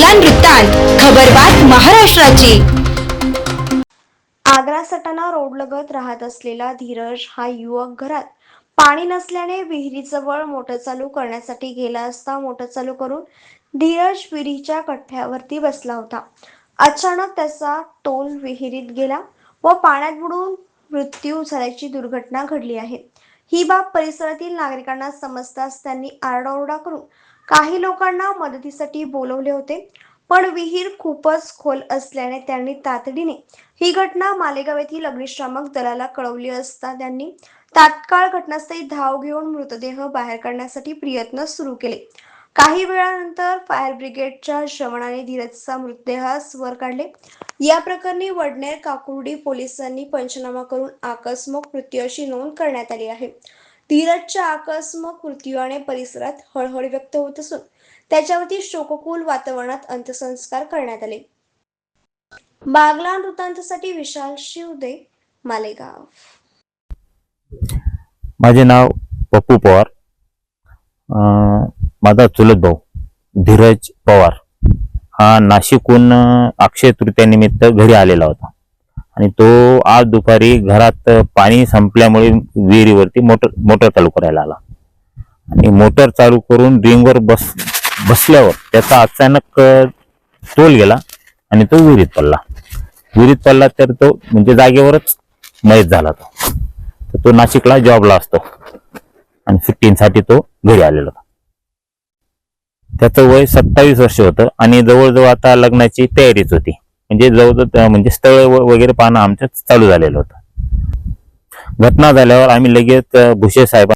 बागलान वृत्तांत खबरबात महाराष्ट्राची. आग्रा सटाणा रोडलगत राहत असलेला धीरज हा युवक घरात पाणी नसल्याने विहिरीजवळ मोटर चालू करण्यासाठी गेला असता मोटर चालू करून धीरज विहिरीच्या कठ्ठ्यावरती बसला होता. अचानक त्याचा टोल विहिरीत गेला व पाण्यात बुडून मृत्यू झाल्याची दुर्घटना घडली आहे. ही बाब परिसरातील नागरिकांना समजताच त्यांनी आरडाओरडा करून काही लोकांना मदतीसाठी बोलवले होते. पण विहीर खूपच खोल असल्याने त्यांनी तातडीने ही घटना मालेगाव येथील अग्निशामक दलाला कळवली असता त्यांनी तात्काळ घटनास्थळी धाव घेऊन मृतदेह बाहेर काढण्यासाठी प्रयत्न सुरू केले. काही वेळानंतर फायर ब्रिगेडच्या श्रवणाने धीरजचा मृतदेहास वर काढले. या प्रकरणी वडनेर काकुर्डी पोलिसांनी पंचनामा करून आकस्मिक मृत्यू अशी नोंद करण्यात आली आहे. धीरजच्या आकस्मिक मृत्यूने परिसरात हळहळ व्यक्त होत असून त्याच्यावरती शोककुल वातावरणात अंत्यसंस्कार करण्यात आले. बागलान वृत्तांतासाठी विशाल शिवदे मालेगाव. माझे नाव पप्पू पवार. माझा चुलत भाऊ धीरज पवार. हा नाशिकहून अक्षय तृतीयानिमित्त घरी आलेला होता. आणि तो आज दुपारी घरात पाणी संपल्यामुळे विहिरीवरती मोटर मोटर चालू करायला आला. आणि मोटर चालू करून रिंगवर बस बसल्यावर त्याचा अचानक तोल गेला आणि तो विहिरीत पडला. विहिरीत पडला तर तो म्हणजे जागेवरच मयत झाला तो. तर तो नाशिकला जॉबला असतो. आणि सुट्टींसाठी तो घरी आलेला होता. त्याचं वय सत्तावीस वर्ष होतं आणि जवळजवळ आता लग्नाची तयारीच होती. म्हणजे जवळजवळ म्हणजे स्थळ वगैरे पाहणं आमचं चालू झालेलं होतं. घटना झाल्यावर आम्ही लगेच भुसे साहेब